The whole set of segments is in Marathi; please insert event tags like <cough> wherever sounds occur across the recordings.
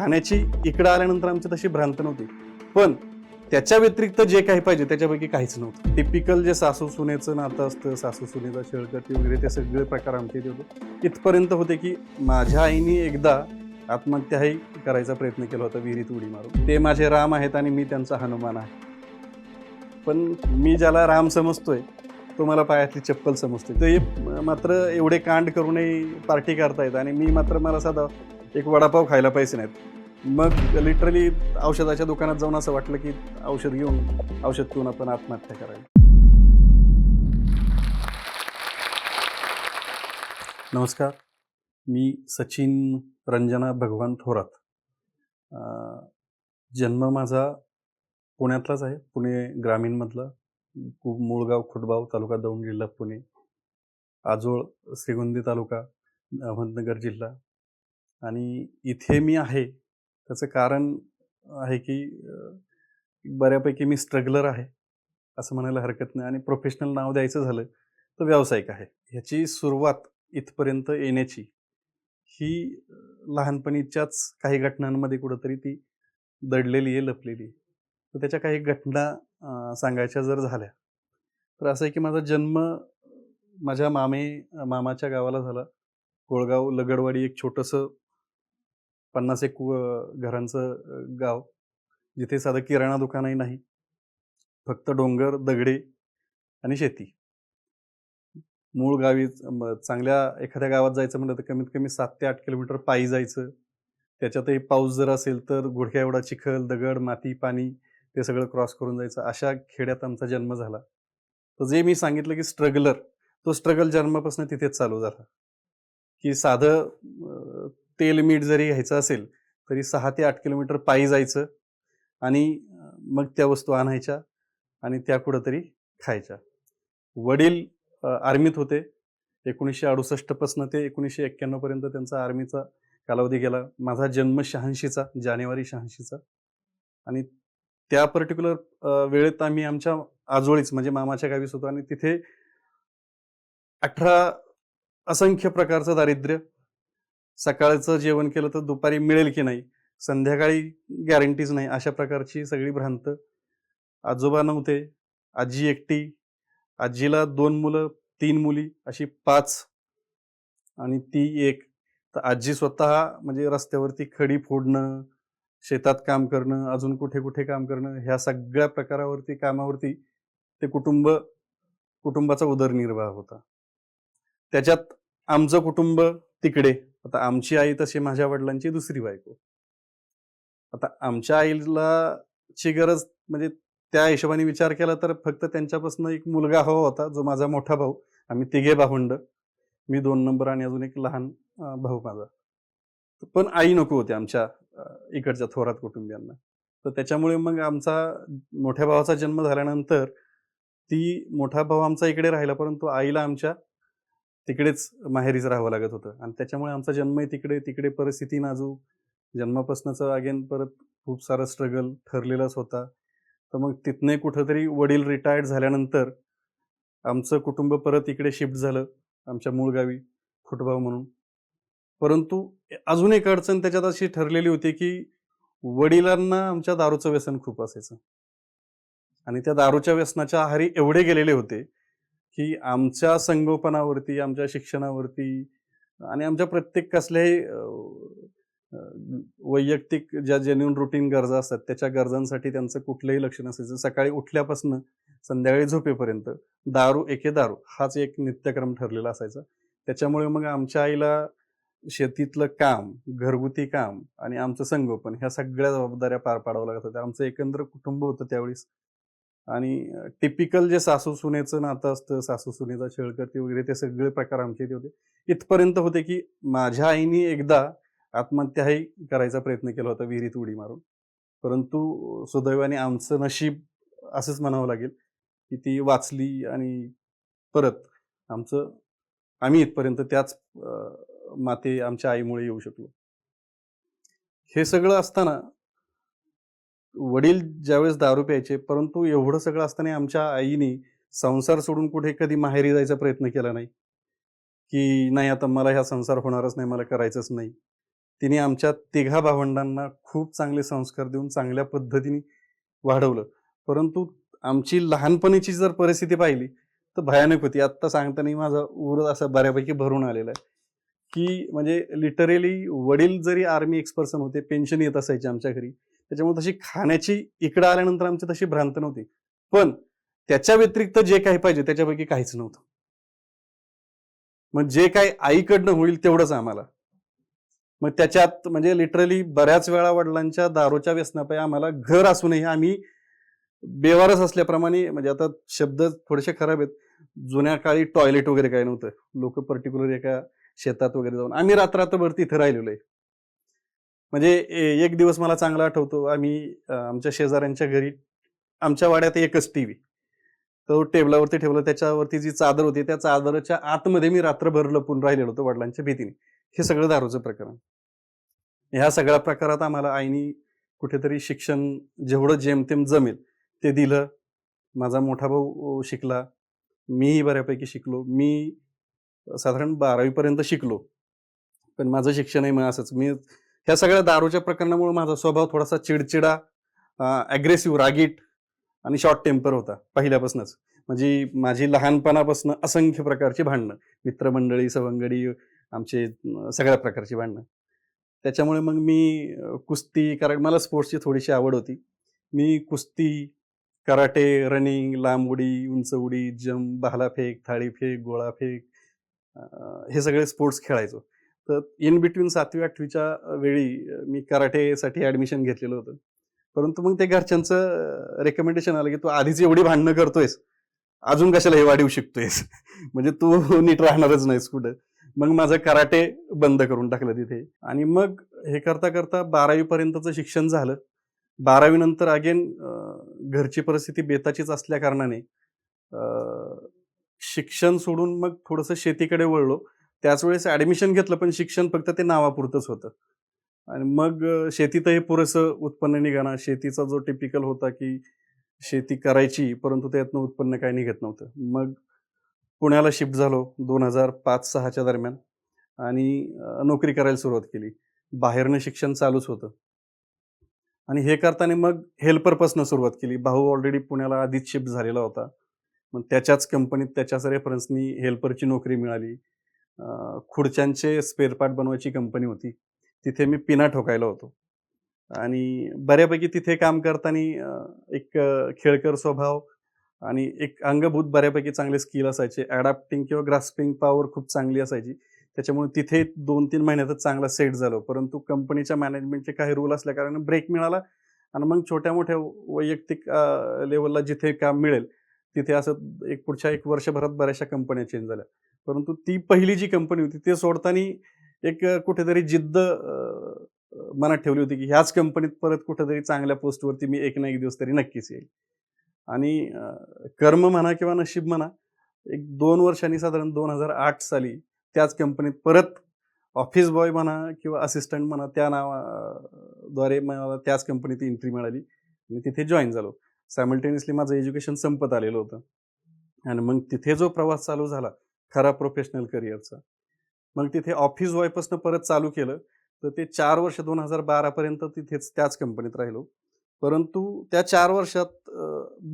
खाण्याची इकडं आल्यानंतर आमची तशी भ्रांत नव्हती. पण त्याच्या व्यतिरिक्त जे काही पाहिजे त्याच्यापैकी काहीच नव्हतं. टिपिकल जे सासू सुनेचं नातं असतं सासू सुनेचा शेळकटी वगैरे ते सगळे प्रकार आमच्या इथे होते. इथपर्यंत होते की माझ्या आईने एकदा आत्महत्याही करायचा प्रयत्न केला होता विहिरीत उडी मारून. ते माझे राम आहेत आणि मी त्यांचा हनुमान आहे. पण मी ज्याला राम समजतोय तो मला पायातली चप्पल समजतोय. ते मात्र एवढे कांड करूनही पार्टी करतायत आणि मी मात्र मला साधा एक वडापाव खायला पैसे नाहीत. मग लिटरली औषधाच्या दुकानात जाऊन असं वाटलं की औषध घेऊन औषध पिऊन आपण आत्महत्या करावी. नमस्कार. मी सचिन रंजना भगवान थोरात. जन्म माझा पुण्यातलाच आहे. पुणे ग्रामीणमधला. कु- मुळगाव खुटबाव तालुका दौंड जिल्हा पुणे. आजोळ श्रीगोंदी तालुका अहमदनगर जिल्हा. आणि इथे मी आहे त्याचं कारण आहे की बऱ्यापैकी मी स्ट्रगलर आहे असं म्हणायला हरकत नाही. आणि प्रोफेशनल नाव द्यायचं झालं तर व्यावसायिक आहे. ह्याची सुरुवात इथपर्यंत येण्याची ही लहानपणीच्याच काही घटनांमध्ये कुठंतरी ती दडलेली आहे लपलेली आहे. तर त्याच्या काही घटना सांगायच्या जर झाल्या तर असं आहे की माझा जन्म माझ्या मामे मामाच्या गावाला झाला. कोळगाव लगडवाडी एक छोटंसं पन्नास एक घरांचं गाव. जिथे साधं किराणा दुकानही नाही. फक्त डोंगर दगडे आणि शेती. मूळ गावी चांगल्या एखाद्या गावात जायचं म्हणलं तर कमीत कमी सात ते आठ किलोमीटर पायी जायचं. त्याच्यातही पाऊस जर असेल तर गुडघ्या एवढा चिखल दगड माती पाणी ते सगळं क्रॉस करून जायचं. अशा खेड्यात आमचा जन्म झाला. तर जे मी सांगितलं की स्ट्रगलर तो स्ट्रगल जन्मापासून तिथेच चालू झाला. की साधं तेल मीठ जरी घ्यायचं असेल तरी सहा ते आठ किलोमीटर पायी जायचं आणि मग त्या वस्तू आणायच्या आणि त्या कुठंतरी खायच्या. वडील आर्मीत होते. एकोणीसशे अडुसष्टपासून ते एकोणीसशे एक्क्याण्णवपर्यंत त्यांचा आर्मीचा कालावधी गेला. माझा जन्म शहाऐंशीचा जानेवारी शहाऐंशीचा. आणि त्या पर्टिक्युलर वेळेत आम्ही आमच्या आजोळीच म्हणजे मामाच्या गावीच होतो आणि तिथे अठरा असंख्य प्रकारचं दारिद्र्य सकाळचं जेवण केलं तर दुपारी मिळेल की नाही? संध्याकाळी गॅरंटीज नाही अशा प्रकारची सगळी भ्रांत आजोबा नव्हते आजी एकटी आजीला दोन मुलं तीन मुली अशी पाच आणि ती एक. तर आजी स्वतः म्हणजे रस्त्यावरती खडी फोडणं शेतात काम करणं अजून कुठे कुठे काम करणं ह्या सगळ्या प्रकारावरती कामावरती ते कुटुंब कुटुंबाचा उदरनिर्वाह होता. त्याच्यात आमचं कुटुंब तिकडे. आता आमची आई तशी माझ्या वडिलांची दुसरी बायको. आता आमच्या आईला ची गरज म्हणजे त्या हिशोबाने विचार केला तर फक्त त्यांच्यापासून एक मुलगा हवा होता जो माझा मोठा भाऊ. आम्ही तिघे भावंड. मी दोन नंबर आणि अजून एक लहान भाऊ माझा. पण आई नको होती आमच्या इकडच्या थोरात कुटुंबियांना. तर त्याच्यामुळे मग आमचा मोठ्या भावाचा जन्म झाल्यानंतर ती मोठा भाऊ आमचा इकडे राहिला परंतु आईला आमच्या तिकडेच माहेरीच राहावं लागत होतं. आणि त्याच्यामुळे आमचा जन्मही तिकडे तिकडे परिस्थिती नाजूक. जन्मापासूनच अगेन परत खूप सारं स्ट्रगल ठरलेलाच होता. तर मग तिथने कुठंतरी वडील रिटायर्ड झाल्यानंतर आमचं कुटुंब परत इकडे शिफ्ट झालं आमच्या मूळ गावी खुटबाव म्हणून. परंतु अजून एक अडचण त्याच्यात अशी ठरलेली होती की वडिलांना आमच्या दारूचं व्यसन खूप असायचं. आणि त्या दारूच्या व्यसनाच्या आहारी एवढे गेलेले होते की आमच्या संगोपनावरती आमच्या शिक्षणावरती आणि आमच्या प्रत्येक कसल्याही वैयक्तिक ज्या जेन्युन रुटीन गरजा असतात त्याच्या गरजांसाठी त्यांचं कुठलंही लक्ष नसायचं. सकाळी उठल्यापासून संध्याकाळी झोपेपर्यंत दारू एके दारू हाच एक नित्यक्रम ठरलेला असायचा. त्याच्यामुळे मग आमच्या आईला शेतीतलं काम घरगुती काम आणि आमचं संगोपन ह्या सगळ्या जबाबदाऱ्या पार पाडाव्या लागत होत्या. आमचं एकंदर कुटुंब होतं त्यावेळेस. आणि टिपिकल जे सासू सुनेचं नातं असतं सासू सुनेचा छेळकती वगैरे ते सगळे प्रकार आमच्या इथे होते. इथपर्यंत होते की माझ्या आईने एकदा आत्महत्याही करायचा प्रयत्न केला होता विहिरीत उडी मारून. परंतु सुदैवाने आमचं नशीब असंच म्हणावं लागेल की ती वाचली आणि परत आमचं आम्ही इथपर्यंत त्याच माते आमच्या आईमुळे येऊ शकलो. हे सगळं असताना वडील ज्यावेळेस दारू प्यायचे परंतु एवढं सगळं असताना आमच्या आईने संसार सोडून कुठे कधी माहेरी जायचा प्रयत्न केला नाही. की नाही आता मला ह्या संसार होणारच नाही मला करायचंच नाही. तिने आमच्या तिघा भावंडांना खूप चांगले संस्कार देऊन चांगल्या पद्धतीने वाढवलं. परंतु आमची लहानपणीची जर परिस्थिती पाहिली तर भयानक होती. आत्ता सांगताना माझा उर असा बऱ्यापैकी भरून आलेला आहे. की म्हणजे लिटरली वडील जरी आर्मी एक्सपर्सन होते पेन्शन येत असायची आमच्या घरी त्याच्यामुळे तशी खाण्याची इकडं आल्यानंतर आमची तशी भ्रांत नव्हती. पण त्याच्या व्यतिरिक्त जे काही पाहिजे त्याच्यापैकी काहीच नव्हतं. मग जे काही आईकडनं होईल तेवढंच आम्हाला. मग त्याच्यात म्हणजे लिटरली बऱ्याच वेळा वडिलांच्या दारूच्या व्यसनापाई आम्हाला घर असूनही आम्ही बेवारस असल्याप्रमाणे म्हणजे आता शब्द थोडेसे खराब आहेत. जुन्या काळी टॉयलेट वगैरे काय नव्हतं. लोक पर्टिक्युलर एका शेतात वगैरे जाऊन आम्ही रात्रात्रभर तिथे राहिलेलो आहे. म्हणजे ए- एक दिवस मला चांगला आठवतो आम्ही आमच्या शेजाऱ्यांच्या घरी आमच्या वाड्यात एकच टी व्ही तो टेबलावरती ठेवलं त्याच्यावरती जी चादर होती त्या चादरच्या आतमध्ये मी रात्रभर लपून राहिलेलो होतो वडिलांच्या भीतीने. हे सगळं दारूचं प्रकरण. ह्या सगळ्या प्रकारात आम्हाला आईनी कुठेतरी शिक्षण जेवढं जेमतेम जमेल ते दिलं. माझा मोठा भाऊ शिकला. मीही बऱ्यापैकी शिकलो. मी साधारण बारावीपर्यंत शिकलो. पण माझं शिक्षणही मग असंच. मी ह्या सगळ्या दारूच्या प्रकरणामुळे माझा स्वभाव थोडासा चिडचिडा ॲग्रेसिव्ह रागीट आणि शॉर्ट टेम्पर होता पहिल्यापासूनच. म्हणजे माझी लहानपणापासून असंख्य प्रकारची भांडणं मित्रमंडळी सवंगडी आमचे सगळ्या प्रकारची भांडणं. त्याच्यामुळे मग मी कुस्ती कारण मला स्पोर्ट्सची थोडीशी आवड होती. मी कुस्ती कराटे रनिंग लांब उडी उंच उडी जम भालाफेक थाळीफेक गोळाफेक फेक हे सगळे स्पोर्ट्स खेळायचो. तर इन बिटवीन सातवी आठवीच्या वेळी मी कराटेसाठी ॲडमिशन घेतलेलं होतं. परंतु मग ते घरच्यांचं रेकमेंडेशन आलं की तू आधीच एवढी भांडणं करतोयस. अजून कशाला हे वाढीव शिकतोयस? <laughs> म्हणजे तू नीट राहणारच नाहीस कुठं. मग माझं कराटे बंद करून टाकलं तिथे. आणि मग हे करता करता बारावी पर्यंतचं शिक्षण झालं. बारावी नंतर अगेन घरची परिस्थिती बेताचीच असल्या कारणाने शिक्षण सोडून मग थोडंसं शेतीकडे वळलो. त्याच वेळेस ॲडमिशन घेतलं पण शिक्षण फक्त ते नावापुरतंच होतं. आणि मग शेतीतही पुरेसं उत्पन्न निघाणं. शेतीचा जो टिपिकल होता की शेती करायची परंतु त्यातनं उत्पन्न काही निघत नव्हतं. मग पुण्याला शिफ्ट झालो दोन हजार पाच सहाच्या दरम्यान आणि नोकरी करायला सुरुवात केली. बाहेरनं शिक्षण चालूच होतं. आणि हे करताना मग हेल्परपासनं सुरुवात केली. भाऊ ऑलरेडी पुण्याला आधीच शिफ्ट झालेला होता. मग त्याच्याच कंपनीत त्याच्याच रेफरन्सनी हेल्परची नोकरी मिळाली. खुर्च्यांचे स्पेअर पार्ट बनवायची कंपनी होती. तिथे मी पिना ठोकायला होतो. आणि बऱ्यापैकी तिथे काम करताना एक खेळकर स्वभाव आणि एक अंगभूत बऱ्यापैकी चांगले स्किल असायचे. ॲडॅप्टिंग किंवा ग्रास्पिंग पॉवर खूप चांगली असायची. त्याच्यामुळे तिथे दोन तीन महिन्यातच चांगला सेट झालो. परंतु कंपनीच्या मॅनेजमेंटचे काही रूल असल्या कारण ब्रेक मिळाला आणि मग छोट्या मोठ्या वैयक्तिक लेवलला जिथे काम मिळेल तिथे असं एक पुढच्या एक वर्षभरात बऱ्याचशा कंपन्या चेंज झाल्या. परंतु ती पहिली जी कंपनी होती ते सोडताना एक कुठेतरी जिद्द मनात ठेवली होती की ह्याच कंपनीत परत कुठेतरी चांगल्या पोस्टवरती मी एक ना एक दिवस तरी नक्कीच येईल. आणि कर्म म्हणा किंवा नशीब म्हणा एक दोन वर्षांनी साधारण दोन हजार आठ साली त्याच कंपनीत परत ऑफिस बॉय म्हणा किंवा असिस्टंट म्हणा त्या नावाद्वारे मला त्याच कंपनीत एंट्री मिळाली. मी तिथे जॉईन झालो. सायमल्टेनियसली माझं एज्युकेशन संपत आलेलं होतं. आणि मग तिथे जो प्रवास चालू झाला खरा प्रोफेशनल करिअरचा मग तिथे ऑफिस बॉयपासून परत चालू केलं तर ते चार वर्ष दोन हजार बारापर्यंत तिथेच त्याच कंपनीत राहिलो. परंतु त्या चार वर्षात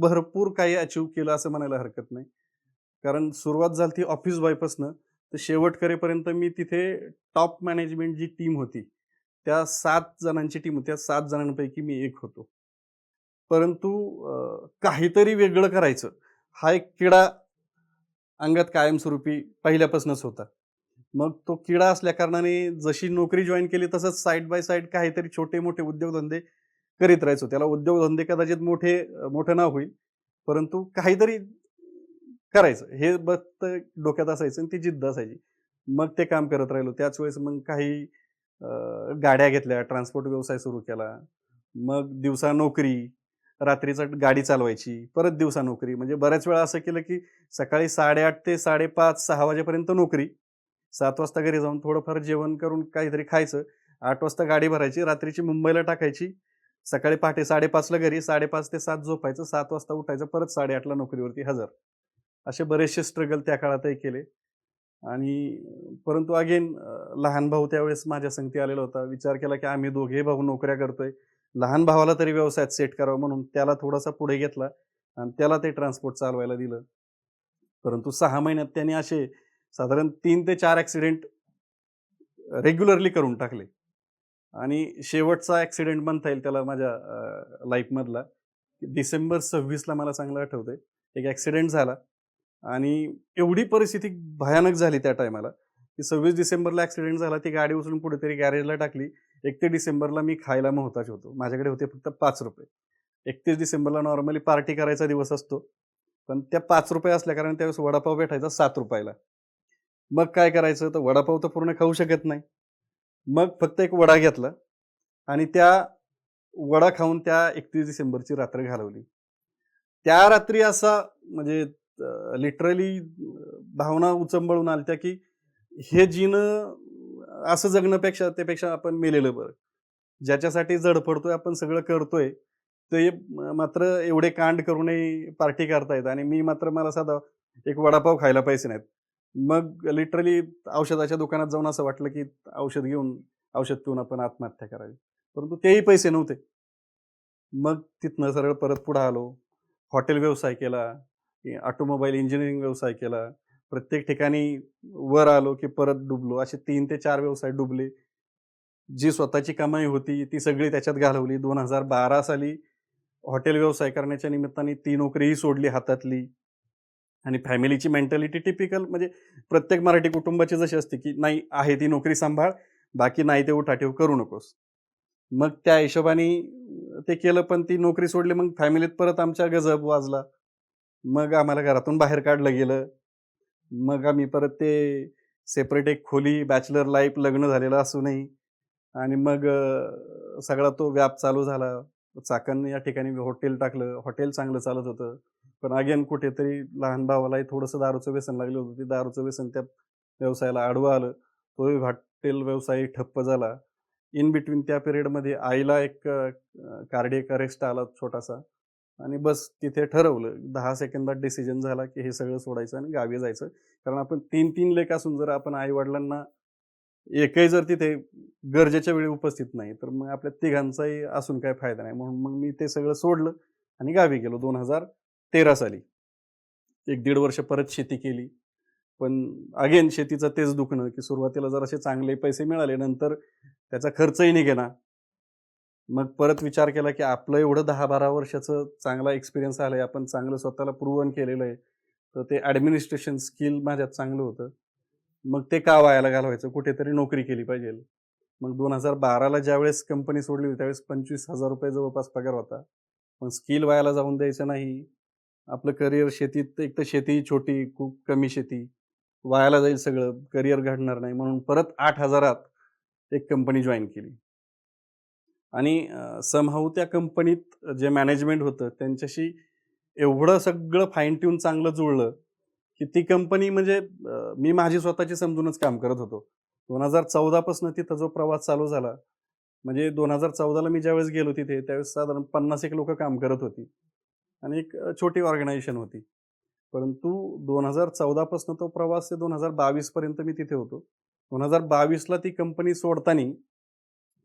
भरपूर काही अचीव केलं असं म्हणायला हरकत नाही. कारण सुरुवात झाली ती ऑफिस बॉयपासनं तर शेवट करेपर्यंत मी तिथे टॉप मॅनेजमेंट जी टीम होती त्या सात जणांची टीम होती त्या सात जणांपैकी मी एक होतो. परंतु काहीतरी वेगळं करायचं. हा एक किडा अंगात कायमस्वरूपी पहिल्यापासूनच होता. मग तो किडा असल्या कारणाने जशी नोकरी जॉईन केली तसंच साईड बाय साईड काहीतरी छोटे मोठे उद्योगधंदे करीत राहायचो. त्याला उद्योगधंदे कदाचित मोठे मोठं नाव होईल परंतु काहीतरी करायचं. हे फक्त डोक्यात असायचं आणि ती जिद्द असायची. मग ते काम करत राहिलो. त्याच वेळेस मग काही गाड्या घेतल्या ट्रान्सपोर्ट व्यवसाय सुरू केला. मग दिवसा नोकरी रात्रीचं गाडी चालवायची परत दिवसा नोकरी. म्हणजे बऱ्याच वेळा असं केलं की सकाळी साडेआठ ते साडेपाच सहा वाजेपर्यंत नोकरी. सात वाजता घरी जाऊन थोडंफार जेवण करून काहीतरी खायचं. आठ वाजता गाडी भरायची रात्रीची मुंबईला टाकायची. सकाळी पहाटे साडेपाचला घरी साडेपाच ते सात झोपायचं सात वाजता उठायचं परत साडेआठला नोकरीवरती हजर. असे बरेचसे स्ट्रगल त्या काळातही केले. आणि परंतु अगेन लहान भाऊ त्यावेळेस माझ्या संगती आलेला होता. विचार केला की आम्ही दोघे भाऊ नोकऱ्या करतोय. लहान भावाला तरी व्यवसायात सेट करावा म्हणून त्याला थोडासा पुढे घेतला आणि त्याला ते ट्रान्सपोर्ट चालवायला दिलं. परंतु सहा महिन्यात त्याने असे साधारण तीन ते चार ॲक्सिडेंट रेग्युलरली करून टाकले. आणि शेवटचा ॲक्सिडेंट म्हणता येईल त्याला माझ्या लाईफमधला डिसेंबर सव्वीसला मला चांगलं आठवतंय. एक ॲक्सिडेंट झाला आणि एवढी परिस्थिती भयानक झाली त्या टायमाला की सव्वीस डिसेंबरला ॲक्सिडेंट झाला ती गाडी उचलून कुठेतरी गॅरेजला टाकली. एकतीस डिसेंबरला मी खायला मोहताज होतो. माझ्याकडे होते फक्त पाच रुपये. एकतीस डिसेंबरला नॉर्मली पार्टी करायचा दिवस असतो. पण त्या पाच रुपये असल्या कारण त्यावेळेस वडापाव भेटायचा सात रुपयाला. मग काय करायचं? तर वडापाव तर पूर्ण खाऊ शकत नाही. मग फक्त एक वडा घेतला आणि त्या वडा खाऊन त्या एकतीस डिसेंबरची रात्र घालवली. त्या रात्री असा म्हणजे लिटरली भावना उचंबळून आल्या की हे जीनं असं जगण्यापेक्षा त्यापेक्षा आपण मेलेलं बरं. ज्याच्यासाठी जड पडतोय आपण सगळं करतोय ते मात्र एवढे कांड करूनही पार्टी करतायत आणि मी मात्र मला साधा एक वडापाव खायला पैसे नाहीत. मग लिटरली औषधाच्या दुकानात जाऊन असं वाटलं की औषध घेऊन औषध पिऊन आपण आत्महत्या करावी. परंतु तेही पैसे नव्हते. मग तिथनं सरळ परत पुढं आलो. हॉटेल व्यवसाय केला ऑटोमोबाईल इंजिनिअरिंग व्यवसाय केला. प्रत्येक ठिकाणी वर आलो की परत डुबलो असे तीन ते चार व्यवसाय डुबले. जी स्वतःची कमाई होती ती सगळी त्याच्यात घालवली. दोन हजार बारा साली हॉटेल व्यवसाय करण्याच्या निमित्ताने ती नोकरीही सोडली हातातली. आणि फॅमिलीची मेंटॅलिटी टिपिकल म्हणजे प्रत्येक मराठी कुटुंबाची जशी असते की नाही आहे ती नोकरी सांभाळ बाकी नाही ते उठाठेव करू नकोस. मग त्या हिशोबाने ते केलं पण ती नोकरी सोडली मग फॅमिलीत परत आमच्या गजब वाजला. मग आम्हाला घरातून बाहेर काढलं गेलं. मग आम्ही परत ते सेपरेट एक खोली बॅचलर लाईफ लग्न झालेलं असूनही आणि मग सगळा तो व्याप चालू झाला. चाकण या ठिकाणी हॉटेल टाकलं. हॉटेल चांगलं चालत होतं. पण अगेन कुठेतरी लहान भावालाही थोडंसं दारूचं व्यसन लागलं होतं. ते दारूचं व्यसन त्या व्यवसायाला आडवं आलं. तोही हॉटेल व्यवसाय ठप्प झाला. इन बिटवीन त्या पिरियडमध्ये आईला एक कार्डियक अरेस्ट आला छोटासा. आणि बस तिथे ठरवलं. दहा सेकंदात डिसिजन झाला की हे सगळं सोडायचं आणि गावी जायचं. कारण आपण तीन तीन लेख असून जर आपण आई वडिलांना एकही जर तिथे गरजेच्या वेळी उपस्थित नाही तर मग आपल्या तिघांचाही असून काय फायदा नाही. म्हणून मग मी ते सगळं सोडलं आणि गावी गेलो दोन हजार तेरा साली. एक दीड वर्ष परत शेती केली. पण अगेन शेतीचं तेच दुखणं की सुरुवातीला जर असे चांगले पैसे मिळाले नंतर त्याचा खर्चही निघेना. मग परत विचार केला की आपलं एवढं दहा बारा वर्षाचं चांगला एक्सपिरियन्स आलं आहे आपण चांगलं स्वतःला प्रूव्हन केलेलं आहे तर ते ॲडमिनिस्ट्रेशन स्किल माझ्यात चांगलं होतं. मग ते का वायाला घालवायचं? कुठेतरी नोकरी केली पाहिजे. मग दोन हजार बाराला ज्यावेळेस कंपनी सोडली होती त्यावेळेस पंचवीस हजार रुपये जवळपास पगार होता. पण स्किल वायाला जाऊन द्यायचं नाही. आपलं करिअर शेतीत एक तर शेती छोटी खूप कमी शेती. वायाला जाईल सगळं करिअर घडणार नाही. म्हणून परत आठ हजारात एक कंपनी जॉईन केली. आणि समहाऊ त्या कंपनीत जे मॅनेजमेंट होतं त्यांच्याशी एवढं सगळं फाईन ट्यून चांगलं जुळलं की ती कंपनी म्हणजे मी माझी स्वतःची समजूनच काम करत होतो. दोन हजार चौदापासून तिथं जो प्रवास चालू झाला म्हणजे दोन हजार चौदाला मी ज्यावेळेस गेलो तिथे त्यावेळेस साधारण पन्नास एक लोक काम करत होती. आणि एक छोटी ऑर्गनायझेशन होती. परंतु दोन हजार चौदापासून तो प्रवास ते दोन हजार बावीसपर्यंत मी तिथे होतो. दोन हजार बावीसला ती कंपनी सोडताना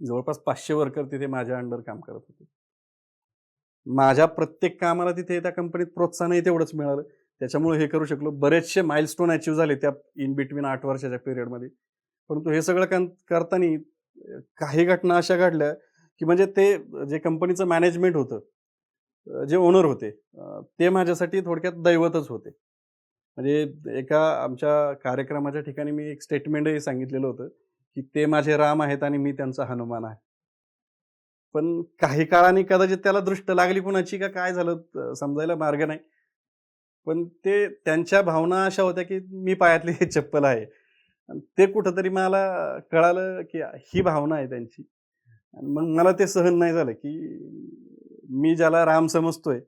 जवळपास पाचशे वर्कर तिथे माझ्या अंडर काम करत होते. माझ्या प्रत्येक कामाला तिथे त्या कंपनीत प्रोत्साहनही तेवढंच मिळालं. त्याच्यामुळे हे करू शकलो. बरेचसे माइलस्टोन अचीव झाले त्या इन बिटवीन आठ वर्षाच्या पिरियडमध्ये परंतु हे सगळं करताना काही घटना अशा घडल्या की म्हणजे ते जे कंपनीचं मॅनेजमेंट होतं जे ओनर होते ते माझ्यासाठी थोडक्यात दैवतच होते. म्हणजे एका आमच्या कार्यक्रमाच्या ठिकाणी मी एक स्टेटमेंटही सांगितलेलं होतं. की ते माझे राम आहेत आणि मी त्यांचा हनुमान आहे. पण काही काळाने कदाचित त्याला दृष्ट लागली कुणाची का काय झालं समजायला मार्ग नाही. पण ते त्यांच्या भावना अशा होत्या की मी पायातली हे चप्पल आहे. ते कुठंतरी मला कळालं की ही भावना आहे त्यांची. आणि मग मला ते सहन नाही झालं की मी ज्याला राम समजतोय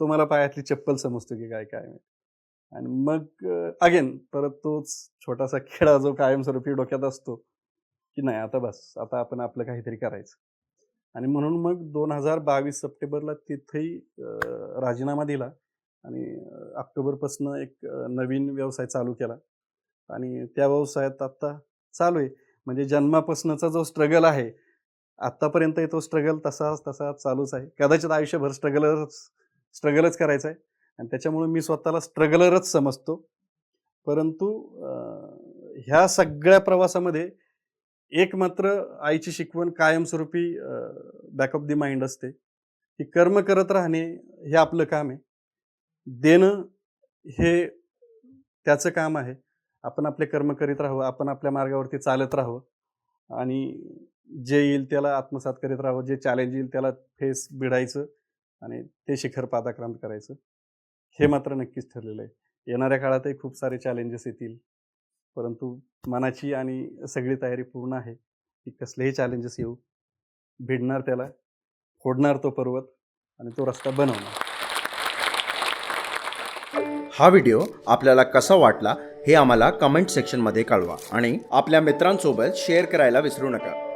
तो मला पायातली चप्पल समजतो की काय काय. आणि मग अगेन परत तोच छोटासा खेळा जो कायमस्वरूपी डोक्यात असतो की नाही आता बस आता आपण आपलं काहीतरी करायचं. आणि म्हणून मग दोन हजार बावीस सप्टेंबरला तिथेही राजीनामा दिला आणि ऑक्टोबरपासून एक नवीन व्यवसाय चालू केला. आणि त्या व्यवसायात आत्ता चालू आहे. म्हणजे जन्मापासूनचा जो स्ट्रगल आहे आत्तापर्यंत तो स्ट्रगल तसाच तसा चालूच आहे. कदाचित आयुष्यभर स्ट्रगलरच स्ट्रगलच करायचं आहे. आणि त्याच्यामुळे मी स्वतःला स्ट्रगलरच समजतो. परंतु ह्या सगळ्या प्रवासामध्ये एक मात्र आईची शिकवण कायमस्वरूपी बॅक ऑफ दी माइंड असते. की कर्म करत राहणे हे आपलं काम आहे. देणं हे त्याचं काम आहे. आपण आपले कर्म करीत राहावं आपण आपल्या मार्गावरती चालत राहावं आणि जे येईल त्याला आत्मसात करीत राहावं जे चॅलेंज येईल त्याला फेस भिडायचं आणि ते शिखर पादाक्रांत करायचं. हे मात्र नक्कीच ठरलेलं आहे. येणाऱ्या काळातही खूप सारे चॅलेंजेस येतील. परंतु मनाची आणि सगळी तयारी पूर्ण आहे की कसलेही चॅलेंजेस येऊ. भिडणार त्याला फोडणार तो पर्वत आणि तो रस्ता बनवणार. हा व्हिडिओ आपल्याला कसा वाटला हे आम्हाला कमेंट सेक्शनमध्ये कळवा आणि आपल्या मित्रांसोबत शेअर करायला विसरू नका.